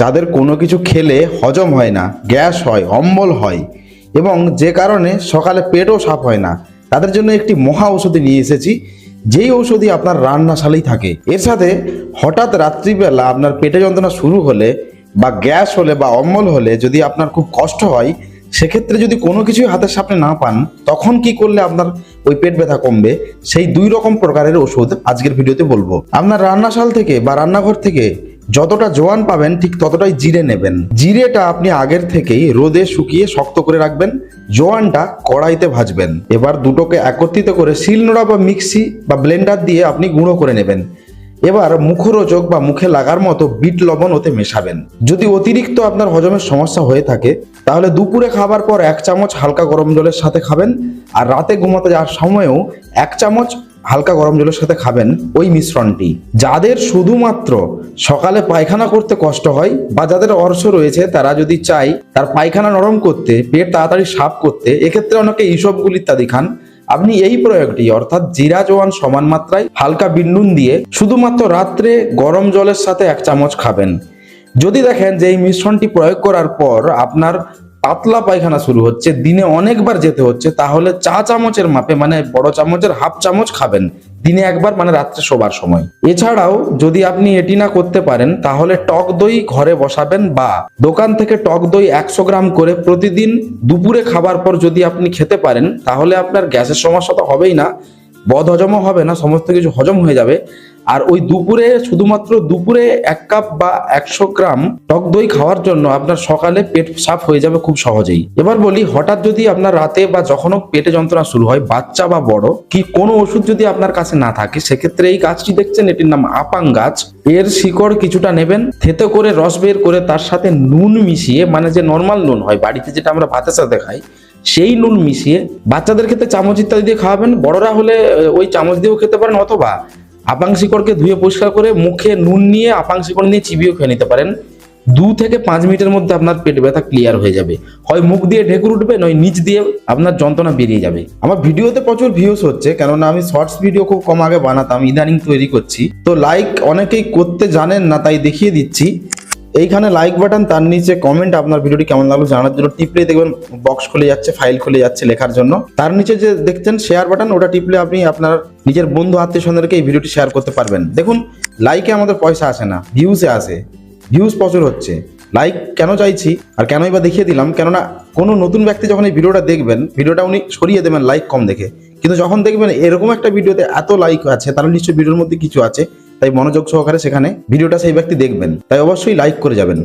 যাদের কোনো কিছু খেলে হজম হয় না, গ্যাস হয়, অম্বল হয় এবং যে কারণে সকালে পেটও সাফ হয় না, তাদের জন্য একটি মহা ঔষধি নিয়ে এসেছি। যেই ঔষধি আপনার রান্নাশালেই থাকে, এর সাথে হঠাৎ রাত্রিবেলা আপনার পেটে যন্ত্রণা শুরু হলে বা গ্যাস হলে বা অম্বল হলে যদি আপনার খুব কষ্ট হয়, সেক্ষেত্রে যদি কোনো কিছুই হাতের সামনে না পান, তখন কি করলে আপনার ওই পেট ব্যথা কমবে? সেই দুই রকম প্রকারের ওষুধ আজকের ভিডিওতে বলব। আপনার রান্নাশাল থেকে বা রান্নাঘর থেকে যতটা জোয়ান পাবেন, ঠিক ততটাই জিরে নেবেন। জিরেটা আপনি আগের থেকেই রোদে শুকিয়ে শক্ত করে রাখবেন, জোয়ানটা কড়াইতে ভাজবেন। এবার দুটোকে একত্রিত করে শিলনোড়া বা মিক্সি বা ব্লেন্ডার দিয়ে আপনি গুঁড়ো করে নেবেন। এবার মুখরোচক বা মুখে লাগার মতো বিট লবণ ওতে মেশাবেন। যদি অতিরিক্ত আপনার হজমের সমস্যা হয়ে থাকে, তাহলে দুপুরে খাবার পর এক চামচ হালকা গরম জলের সাথে খাবেন আর রাতে ঘুমাতে যাওয়ার সময়ও এক চামচ হালকা গরম জলের সাথে খাবেন ওই মিশ্রণটি। যাদের শুধুমাত্র সকালে পায়খানা করতে কষ্ট হয় বা যাদের অর্শ রয়েছে, তারা যদি চায় তার পায়খানা নরম করতে, পেট তাড়াতাড়ি সাফ করতে, এক্ষেত্রে অনেকে ইসবগুল ইত্যাদি খান। আপনি এই প্রয়োগটি, অর্থাৎ জিরা জোয়ান সমান মাত্রায় হালকা বিন্ডুন দিয়ে শুধুমাত্র রাত্রে গরম জলের সাথে এক চামচ খাবেন। যদি দেখেন যে এই মিশ্রণটি প্রয়োগ করার পর আপনার পাতলা পায়খানা শুরু হচ্ছে, দিনে অনেকবার যেতে হচ্ছে, তাহলে চা চামচের মাপে মানে বড় চামচের হাফ চামচ খাবেন, দিনে একবার মানে রাত্রে শোবার সময়। এছাড়াও যদি আপনি এটি না করতে পারেন, তাহলে টক দই ঘরে বসাবেন বা দোকান থেকে টক দই একশো গ্রাম করে প্রতিদিন দুপুরে খাবার পর যদি আপনি খেতে পারেন, তাহলে আপনার গ্যাসের সমস্যা তো হবেই না বদ হজমও হবে না, সমস্ত কিছু হজম হয়ে যাবে। আর ওই দুপুরে শুধুমাত্র দুপুরে এক কাপ বা একশো গ্রাম টক দই খাওয়ার জন্য আপনার সকালে পেট সাফ হয়ে যাবে খুব সহজেই। এবার বলি, হঠাৎ যদি আপনার রাতে বা যখনও পেটে যন্ত্রণা শুরু হয়, বাচ্চা বা বড়, কি কোনো ওষুধ যদি আপনার কাছে না থাকে, সেক্ষেত্রে এই গাছটি দেখছেন, এটির নাম আপাং গাছ। এর শিকড় কিছুটা নেবেন, থেতে করে রস বের করে তার সাথে নুন মিশিয়ে মানে যে নর্মাল নুন হয়, বাড়িতে যেটা আমরা ভাতের সাথে খাই সেই নুন মিশিয়ে বাচ্চাদের ক্ষেত্রে চামচ ইত্যাদি দিয়ে খাওয়াবেন। বড়রা হলে ওই চামচ দিয়েও খেতে পারেন অথবা আপাং শিকড়কে ধুয়ে পরিষ্কার করে মুখে নুন নিয়ে আপাং শিকড় নিয়ে চিবিয়েও খেয়ে নিতে পারেন। দু থেকে পাঁচ মিনিটের মধ্যে আপনার পেট ব্যথা ক্লিয়ার হয়ে যাবে। হয় মুখ দিয়ে ঢেকুর উঠবে, নয় নিচ দিয়ে আপনার যন্ত্রণা বেরিয়ে যাবে। আমার ভিডিওতে প্রচুর ভিউস হচ্ছে, কেননা আমি শর্টস ভিডিও খুব কম আগে বানাতাম, ইদানিং তৈরি করছি। তো লাইক অনেকেই করতে জানেন না, তাই দেখিয়ে দিচ্ছি। এইখানে লাইক বাটন তার নিচে কমেন্ট আপনার ভিডিওটি কেমন লাগল জানার জন্য টিপলে দেখবেন বক্স খুলে যাচ্ছে ফাইল খুলে যাচ্ছে লেখার জন্য। তার নিচে যে দেখছেন শেয়ার বাটন ওটা টিপলে আপনি আপনার নিজের বন্ধু আত্মীয় স্বজনদেরকে এই ভিডিওটি শেয়ার করতে পারবেন। দেখুন লাইকে আমাদের পয়সা আসে না ভিউসে আসে ভিউজ প্রচুর হচ্ছে। লাইক কেন চাইছি, আর কেনই বা দেখিয়ে দিলাম, কেননা কোনো নতুন ব্যক্তি যখন এই ভিডিওটা দেখবেন ভিডিওটা উনি সরিয়ে দেবেন লাইক কম দেখে। কিন্তু যখন দেখবেন এরকম একটা ভিডিওতে এত লাইক আছে, তাহলে নিশ্চয়ই ভিডিওর মধ্যে কিছু আছে। তাই মনোযোগ সহকারে সেখানে ভিডিওটা সেই ব্যক্তি দেখবেন। তাই অবশ্যই লাইক করে যাবেন।